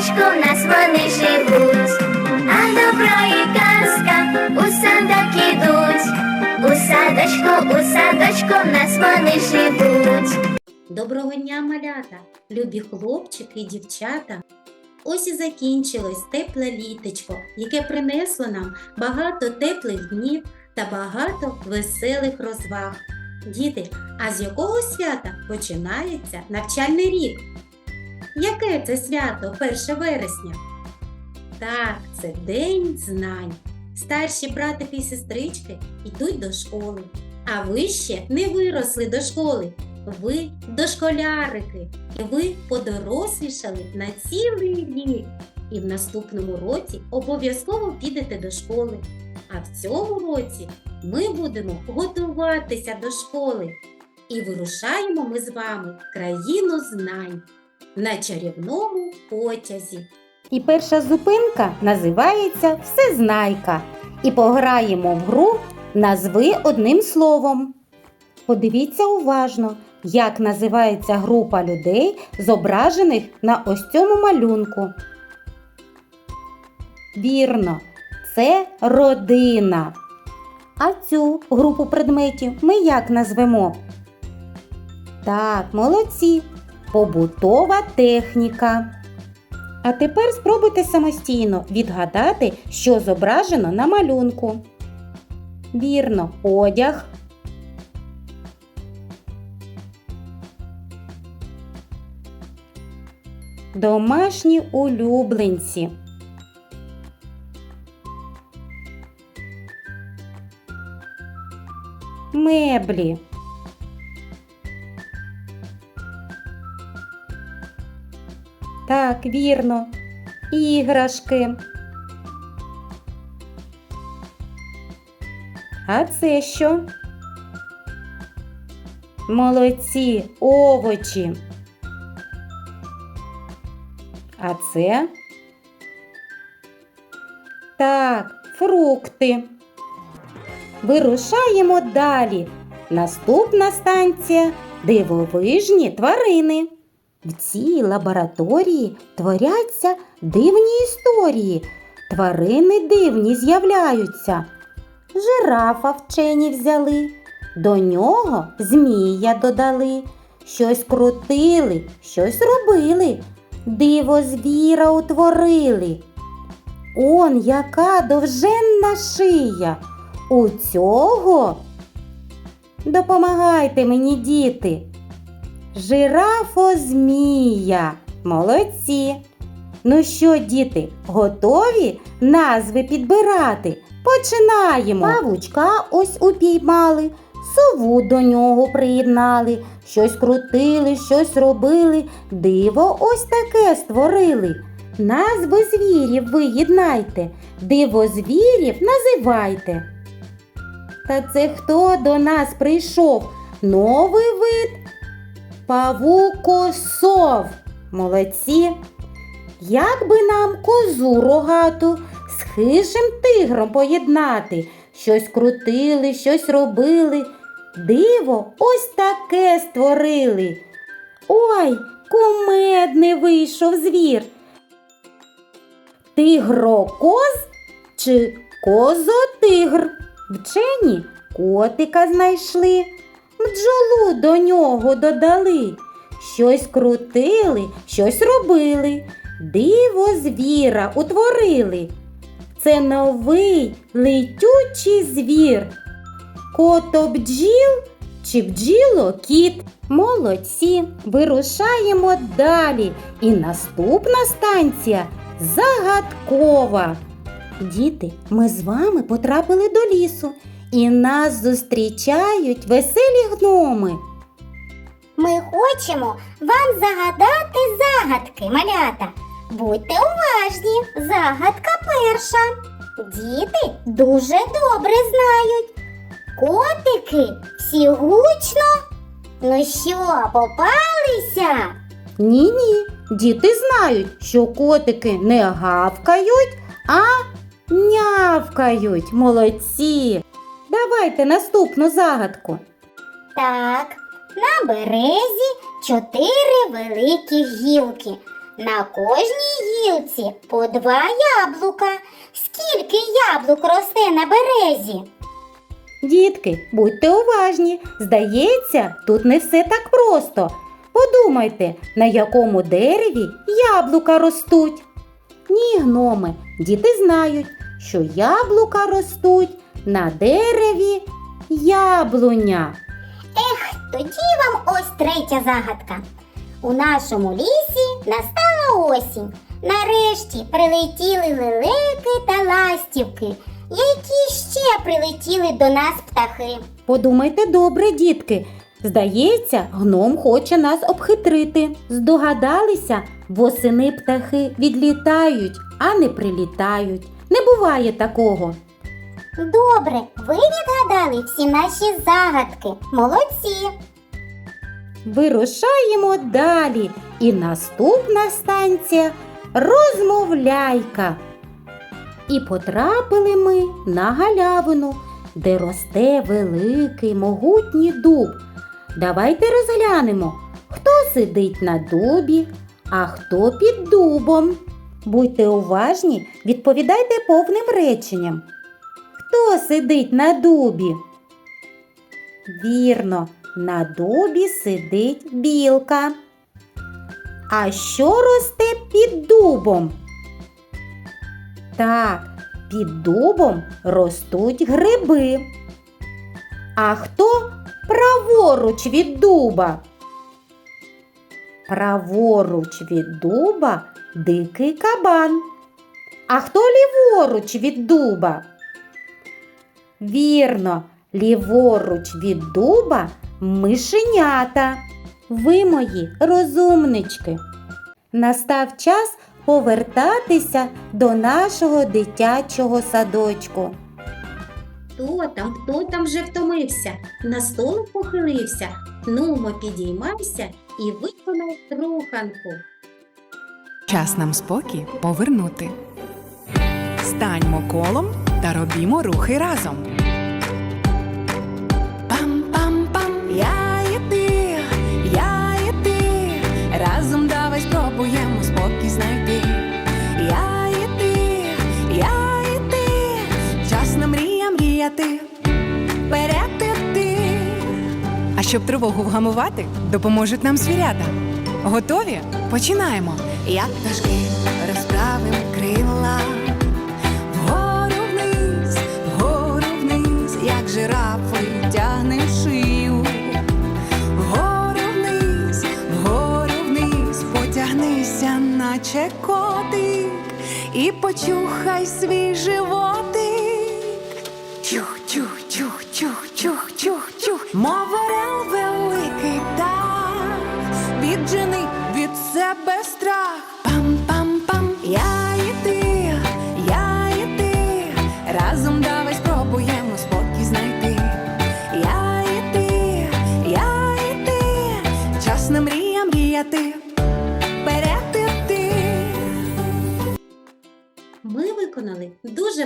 садочку в нас вони живуть, а добро і казка у садок ідуть. У садочку, у садочку в нас вони живуть. Доброго дня, малята, любі хлопчики і дівчата. Ось і закінчилось тепле літочко, яке принесло нам багато теплих днів та багато веселих розваг. Діти, а з якого свята починається навчальний рік? Яке це свято 1 вересня? Так, це День знань. Старші братики і сестрички йдуть до школи, а ви ще не виросли до школи. Ви дошколярики, і ви подорослішали на цілий рік. І в наступному році обов'язково підете до школи. А в цьому році ми будемо готуватися до школи. І вирушаємо ми з вами в країну знань на чарівному потязі. І перша зупинка називається Всезнайка. І пограємо в гру Назви одним словом. Подивіться уважно, як називається група людей, зображених на ось цьому малюнку. Вірно, це родина. А цю групу предметів ми як назвемо? Так, молодці. Побутова техніка. А тепер спробуйте самостійно відгадати, що зображено на малюнку. Вірно, одяг. Домашні улюбленці. Меблі. Так, вірно. Іграшки. А це що? Молодці, овочі. А це? Так, фрукти. Вирушаємо далі. Наступна станція дивовижні тварини. В цій лабораторії творяться дивні історії. Тварини дивні з'являються. Жирафа вчені взяли, до нього змія додали, щось крутили, щось робили, диво звіра утворили. Он яка довженна шия. У цього допомагайте мені, діти. Жирафо змія. Молодці. Ну що, діти, готові назви підбирати? Починаємо. Павучка ось упіймали, сову до нього приєднали, щось крутили, щось робили, диво ось таке створили. Назви звірів ви єднайте, диво звірів називайте. Та це хто до нас прийшов? Новий вид Павукосов. Молодці. Як би нам козу рогату з хижим тигром поєднати? Щось крутили, щось робили. Диво ось таке створили. Ой, кумедний вийшов звір. Тигрокоз чи козотигр? Вчені котика знайшли, бджолу до нього додали. Щось крутили, щось робили, диво звіра утворили. Це новий летючий звір. Котобджіл чи бджіло кіт. Молодці, вирушаємо далі. І наступна станція загадкова. Діти, ми з вами потрапили до лісу, і нас зустрічають веселі гноми. Ми хочемо вам загадати загадки, малята. Будьте уважні, загадка перша. Діти дуже добре знають. Котики всі гучно. Ну що, попалися? Ні, ні, діти знають, що котики не гавкають, а нявкають. Молодці. Давайте наступну загадку. Так, на березі чотири великі гілки. На кожній гілці по два яблука. Скільки яблук росте на березі? Дітки, будьте уважні. Здається, тут не все так просто. Подумайте, на якому дереві яблука ростуть. Ні, гноми, діти знають, що яблука ростуть на дереві яблуня. Ех, Тоді вам ось третя загадка. У нашому лісі настала осінь. Нарешті прилетіли лелеки та ластівки. Які ще прилетіли до нас птахи? Подумайте добре, дітки. Здається, гном хоче нас обхитрити. Здогадалися, восени птахи відлітають, а не прилітають. Не буває такого. Добре, ви відгадали всі наші загадки. Молодці! Вирушаємо далі. І наступна станція розмовляйка. І потрапили ми на галявину, де росте великий могутній дуб. Давайте розглянемо, хто сидить на дубі, а хто під дубом. Будьте уважні, відповідайте повним реченням. Сидить на дубі? Вірно, на дубі сидить білка. А що росте під дубом? Так, під дубом ростуть гриби. А хто праворуч від дуба? Праворуч від дуба дикий кабан. А хто ліворуч від дуба? Вірно, ліворуч від дуба мишенята. Ви мої розумнички. Настав час повертатися до нашого дитячого садочку. Хто там, хто там вже втомився? На столик похилився. Нумо підіймайся і виконай руханку. Час нам спокій повернути. Станьмо колом та робімо рухи разом. Пам-пам-пам, я і ти, я і ти. Разом давай спробуємо спокій знайти. Я і ти, я і ти. Час на мрія мріяти. Вперед іти. А щоб тривогу вгамувати, допоможуть нам звірята. Готові? Починаємо. Як пташки почухай свій животик. Чух, чух, чух, чух, чух, чух, чух. Мов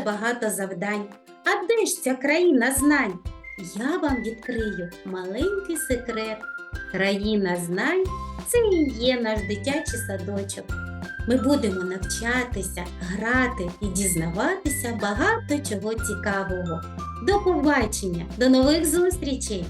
багато завдань. А де ж ця країна знань? Я вам відкрию маленький секрет. Країна знань це і є наш дитячий садочок. Ми будемо навчатися, грати і дізнаватися багато чого цікавого. До побачення, до нових зустрічей!